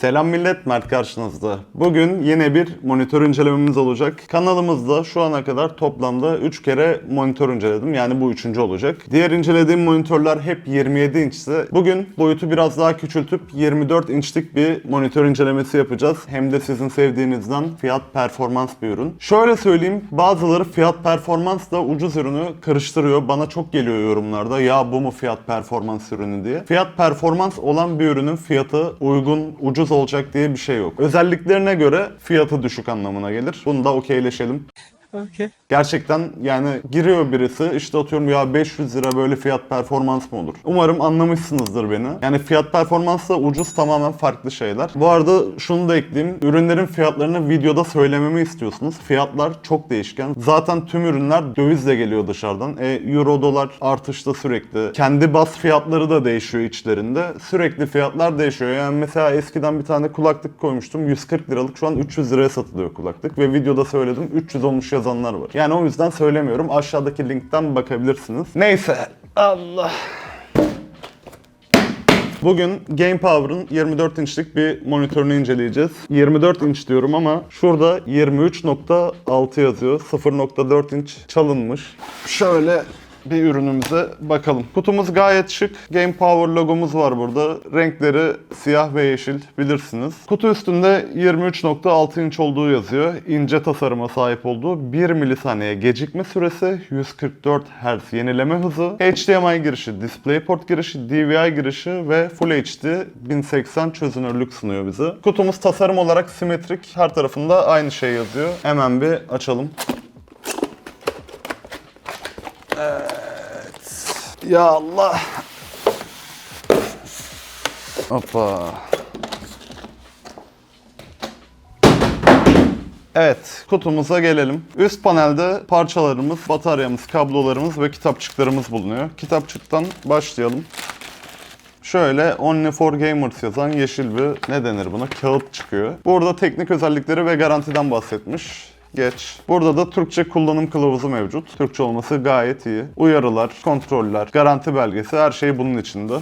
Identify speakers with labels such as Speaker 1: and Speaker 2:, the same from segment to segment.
Speaker 1: Selam millet, Mert karşınızda. Bugün yine bir monitör incelememiz olacak. Kanalımızda şu ana kadar toplamda 3 kere monitör inceledim. Yani bu üçüncü olacak. Diğer incelediğim monitörler hep 27 inçti. Bugün boyutu biraz daha küçültüp 24 inçlik bir monitör incelemesi yapacağız. Hem de sizin sevdiğinizden fiyat performans bir ürün. Şöyle söyleyeyim, bazıları fiyat performansla ucuz ürünü karıştırıyor. Bana çok geliyor yorumlarda ya bu mu fiyat performans ürünü diye. Fiyat performans olan bir ürünün fiyatı uygun, ucuz olacak diye bir şey yok. Özelliklerine göre fiyatı düşük anlamına gelir. Bunu da okeyleşelim.
Speaker 2: Okay.
Speaker 1: Gerçekten yani giriyor birisi işte atıyorum ya 500 lira böyle fiyat performans mı olur? Umarım anlamışsınızdır beni. Yani fiyat performansla ucuz tamamen farklı şeyler. Bu arada şunu da ekleyeyim. Ürünlerin fiyatlarını videoda söylememi istiyorsunuz. Fiyatlar çok değişken. Zaten tüm ürünler dövizle geliyor dışarıdan. E, Euro dolar artışta sürekli. Kendi bas fiyatları da değişiyor içlerinde. Sürekli fiyatlar değişiyor. Yani mesela eskiden bir tane kulaklık koymuştum. 140 liralık şu an 300 liraya satılıyor kulaklık. Ve videoda söyledim 300 olmuş yazanlar var. Yani o yüzden söylemiyorum. Aşağıdaki linkten bakabilirsiniz. Neyse. Allah. Bugün Game Power'ın 24 inçlik bir monitörünü inceleyeceğiz. 24 inç diyorum ama şurada 23.6 yazıyor. 0.4 inç çalınmış. Şöyle bir ürünümüze bakalım. Kutumuz gayet şık. Game Power logomuz var burada. Renkleri siyah ve yeşil bilirsiniz. Kutu üstünde 23.6 inç olduğu yazıyor. İnce tasarıma sahip olduğu 1 milisaniye gecikme süresi, 144 Hz yenileme hızı, HDMI girişi, DisplayPort girişi, DVI girişi ve Full HD 1080 çözünürlük sunuyor bize. Kutumuz tasarım olarak simetrik. Her tarafında aynı şey yazıyor. Hemen bir açalım. Ya Allah. Hoppa. Evet, kutumuza gelelim. Üst panelde parçalarımız, bataryamız, kablolarımız ve kitapçıklarımız bulunuyor. Kitapçıktan başlayalım. Şöyle Only for Gamers yazan yeşil bir ne denir buna kağıt çıkıyor. Burada teknik özellikleri ve garantiden bahsetmiş. Geç. Burada da Türkçe kullanım kılavuzu mevcut. Türkçe olması gayet iyi. Uyarılar, kontroller, garanti belgesi her şey bunun içinde.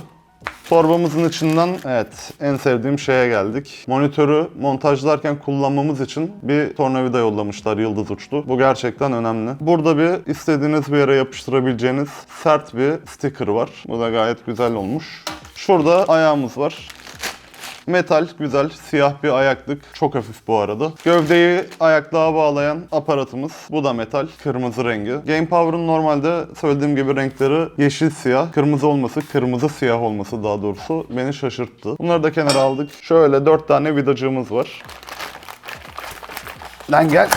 Speaker 1: Torbamızın içinden evet en sevdiğim şeye geldik. Monitörü montajlarken kullanmamız için bir tornavida yollamışlar yıldız uçlu. Bu gerçekten önemli. Burada bir istediğiniz bir yere yapıştırabileceğiniz sert bir sticker var. Bu da gayet güzel olmuş. Şurada ayağımız var. Metal, güzel, siyah bir ayaklık. Çok hafif bu arada. Gövdeyi ayaklığa bağlayan aparatımız. Bu da metal, kırmızı rengi. Game Power'ın normalde söylediğim gibi renkleri yeşil siyah. Kırmızı olması, kırmızı siyah olması daha doğrusu beni şaşırttı. Bunları da kenara aldık. Şöyle dört tane vidacığımız var. Lan gel.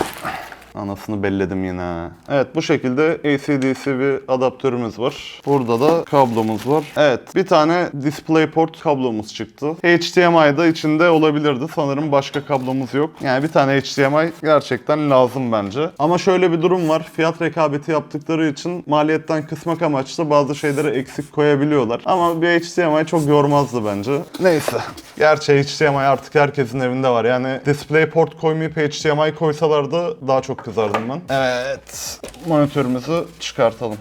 Speaker 1: Anasını belledim yine. Evet bu şekilde AC-DC bir adaptörümüz var. Burada da kablomuz var. Evet bir tane DisplayPort kablomuz çıktı. HDMI da içinde olabilirdi. Sanırım başka kablomuz yok. Yani bir tane HDMI gerçekten lazım bence. Ama şöyle bir durum var. Fiyat rekabeti yaptıkları için maliyetten kısmak amaçlı bazı şeyleri eksik koyabiliyorlar. Ama bir HDMI çok yormazdı bence. Neyse. Gerçi HDMI artık herkesin evinde var. Yani DisplayPort koymayıp HDMI koysalardı daha çok kızardım ben. Evet. Monitörümüzü çıkartalım.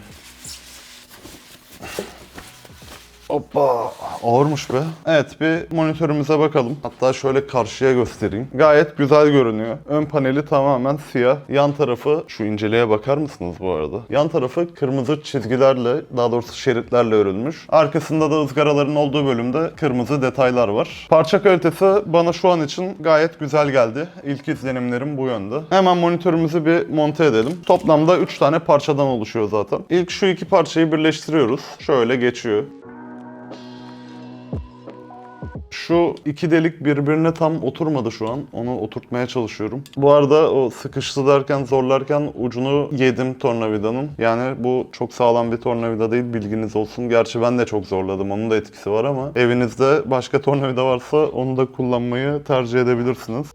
Speaker 1: Hoppa. Ağırmış be. Evet bir monitörümüze bakalım. Hatta şöyle karşıya göstereyim. Gayet güzel görünüyor. Ön paneli tamamen siyah. Yan tarafı şu inceleye bakar mısınız bu arada? Yan tarafı kırmızı çizgilerle daha doğrusu şeritlerle örülmüş. Arkasında da ızgaraların olduğu bölümde kırmızı detaylar var. Parça kalitesi bana şu an için gayet güzel geldi. İlk izlenimlerim bu yönde. Hemen monitörümüzü bir monte edelim. Toplamda 3 tane parçadan oluşuyor zaten. İlk şu iki parçayı birleştiriyoruz. Şöyle geçiyor. Şu iki delik birbirine tam oturmadı şu an. Onu oturtmaya çalışıyorum. Bu arada o sıkıştı derken zorlarken ucunu yedim tornavidanın. Yani bu çok sağlam bir tornavida değil bilginiz olsun. Gerçi ben de çok zorladım. Onun da etkisi var ama evinizde başka tornavida varsa onu da kullanmayı tercih edebilirsiniz.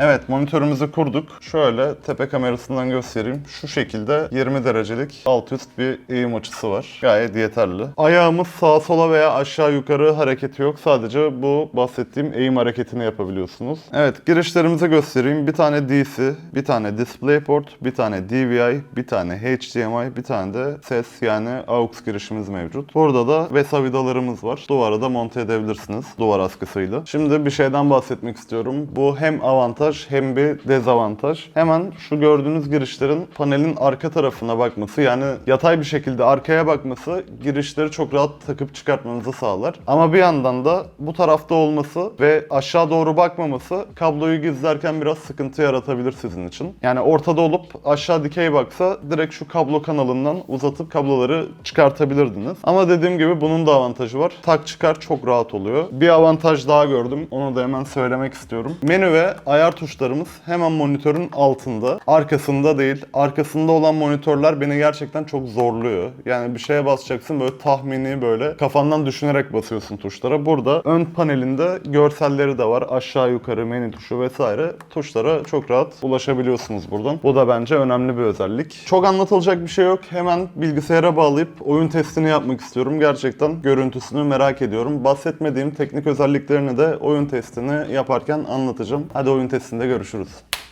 Speaker 1: Evet monitörümüzü kurduk. Şöyle tepe kamerasından göstereyim. Şu şekilde 20 derecelik alt üst bir eğim açısı var. Gayet yeterli. Ayağımız sağa sola veya aşağı yukarı hareketi yok. Sadece bu bahsettiğim eğim hareketini yapabiliyorsunuz. Evet girişlerimizi göstereyim. Bir tane DC, bir tane DisplayPort, bir tane DVI, bir tane HDMI, bir tane de ses yani AUX girişimiz mevcut. Burada da VESA vidalarımız var. Duvara da monte edebilirsiniz duvar askısıyla. Şimdi bir şeyden bahsetmek istiyorum. Bu hem avantaj hem bir dezavantaj. Hemen şu gördüğünüz girişlerin panelin arka tarafına bakması yani yatay bir şekilde arkaya bakması girişleri çok rahat takıp çıkartmanızı sağlar. Ama bir yandan da bu tarafta olması ve aşağı doğru bakmaması kabloyu gizlerken biraz sıkıntı yaratabilir sizin için. Yani ortada olup aşağı dikey baksa direkt şu kablo kanalından uzatıp kabloları çıkartabilirdiniz. Ama dediğim gibi bunun da avantajı var. Tak çıkar çok rahat oluyor. Bir avantaj daha gördüm. Onu da hemen söylemek istiyorum. Menü ve ayar tuşlarımız hemen monitörün altında. Arkasında değil. Arkasında olan monitörler beni gerçekten çok zorluyor. Yani bir şeye basacaksın böyle tahmini böyle kafandan düşünerek basıyorsun tuşlara. Burada ön panelinde görselleri de var. Aşağı yukarı menü tuşu vesaire. Tuşlara çok rahat ulaşabiliyorsunuz buradan. Bu da bence önemli bir özellik. Çok anlatılacak bir şey yok. Hemen bilgisayara bağlayıp oyun testini yapmak istiyorum. Gerçekten görüntüsünü merak ediyorum. Bahsetmediğim teknik özelliklerini de oyun testini yaparken anlatacağım. Hadi oyun testinde görüşürüz.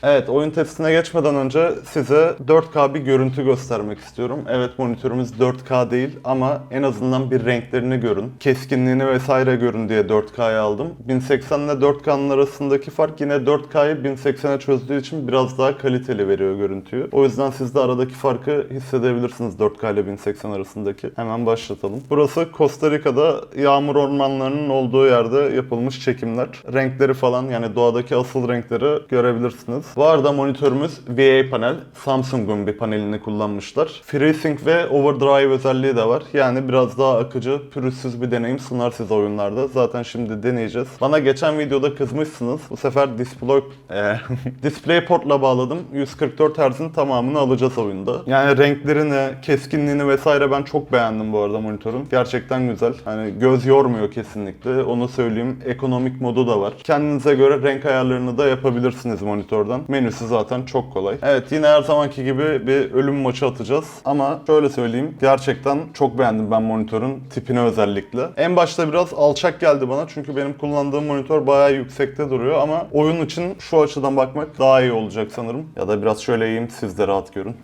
Speaker 1: Evet, oyun testine geçmeden önce size 4K bir görüntü göstermek istiyorum. Evet, monitörümüz 4K değil ama en azından bir renklerini görün. Keskinliğini vesaire görün diye 4K'ya aldım. 1080 ile 4K'nın arasındaki fark yine 4K'yı 1080'e çözdüğü için biraz daha kaliteli veriyor görüntüyü. O yüzden siz de aradaki farkı hissedebilirsiniz 4K ile 1080 arasındaki. Hemen başlatalım. Burası Costa Rica'da yağmur ormanlarının olduğu yerde yapılmış çekimler. Renkleri falan yani doğadaki asıl renkleri görebilirsiniz. Bu arada monitörümüz VA panel. Samsung'un bir panelini kullanmışlar. FreeSync ve Overdrive özelliği de var. Yani biraz daha akıcı, pürüzsüz bir deneyim sunar size oyunlarda. Zaten şimdi deneyeceğiz. Bana geçen videoda kızmışsınız. Bu sefer display, e, DisplayPort'la bağladım. 144 Hz'in tamamını alacağız oyunda. Yani renklerini, keskinliğini vesaire ben çok beğendim bu arada monitörün. Gerçekten güzel. Hani göz yormuyor kesinlikle. Onu söyleyeyim. Ekonomik modu da var. Kendinize göre renk ayarlarını da yapabilirsiniz monitörden. Menüsü zaten çok kolay. Evet yine her zamanki gibi bir ölüm maçı atacağız. Ama şöyle söyleyeyim. Gerçekten çok beğendim ben monitörün tipini özellikle. En başta biraz alçak geldi bana. Çünkü benim kullandığım monitör bayağı yüksekte duruyor. Ama oyun için şu açıdan bakmak daha iyi olacak sanırım. Ya da biraz şöyle eğeyim siz de rahat görün.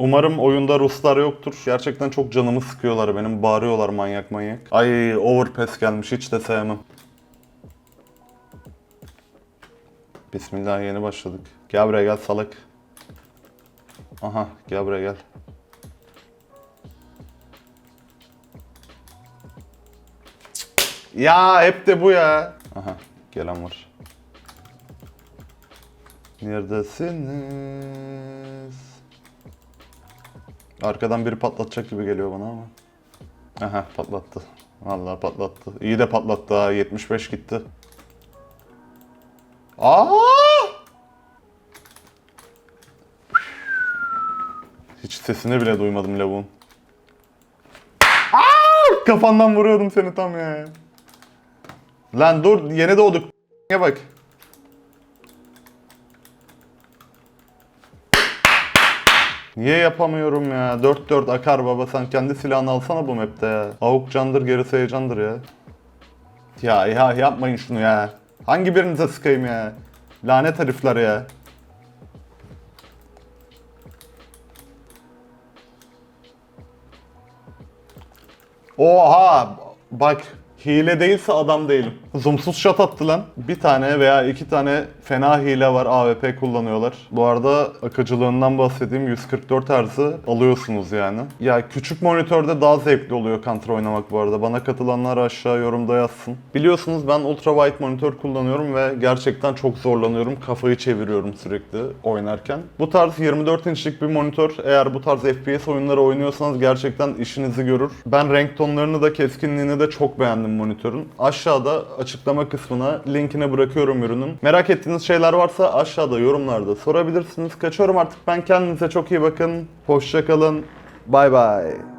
Speaker 1: Umarım oyunda Ruslar yoktur. Gerçekten çok canımı sıkıyorlar benim. Bağırıyorlar manyak manyak. Ay overpass gelmiş hiç de sevmem. Bismillah yeni başladık. Gel buraya gel salak. Aha gel buraya gel. Ya hep de bu ya. Aha gelen var. Neredesiniz? Arkadan biri patlatacak gibi geliyor bana ama. Aha patlattı. Vallahi patlattı. İyi de patlattı ha. 75 gitti. Aa! Hiç sesini bile duymadım lavuğun. Aa! Kafandan vuruyordum seni tam ya. Lan dur yeni doğduk. Ya bak. Niye yapamıyorum ya? 4-4 akar baba sen kendi silahını alsana bu map'te ya. Avuk candır gerisi heyecandır ya. Ya ya yapmayın şunu ya. Hangi birinize sıkayım ya? Lanet herifler ya. Oha! Bak hile değilse adam değilim. Zoomsuz shot attı lan. Bir tane veya iki tane fena hile var AWP kullanıyorlar. Bu arada akıcılığından bahsedeyim 144 Hz'ı alıyorsunuz yani. Ya küçük monitörde daha zevkli oluyor Counter oynamak bu arada. Bana katılanlar aşağı yorumda yazsın. Biliyorsunuz ben ultra wide monitör kullanıyorum ve gerçekten çok zorlanıyorum. Kafayı çeviriyorum sürekli oynarken. Bu tarz 24 inçlik bir monitör eğer bu tarz FPS oyunları oynuyorsanız gerçekten işinizi görür. Ben renk tonlarını da keskinliğini de çok beğendim monitörün. Aşağıda açıklama kısmına linkini bırakıyorum ürünün. Merak ettiğiniz şeyler varsa aşağıda yorumlarda sorabilirsiniz. Kaçıyorum artık ben kendinize çok iyi bakın. Hoşçakalın. Bay bay.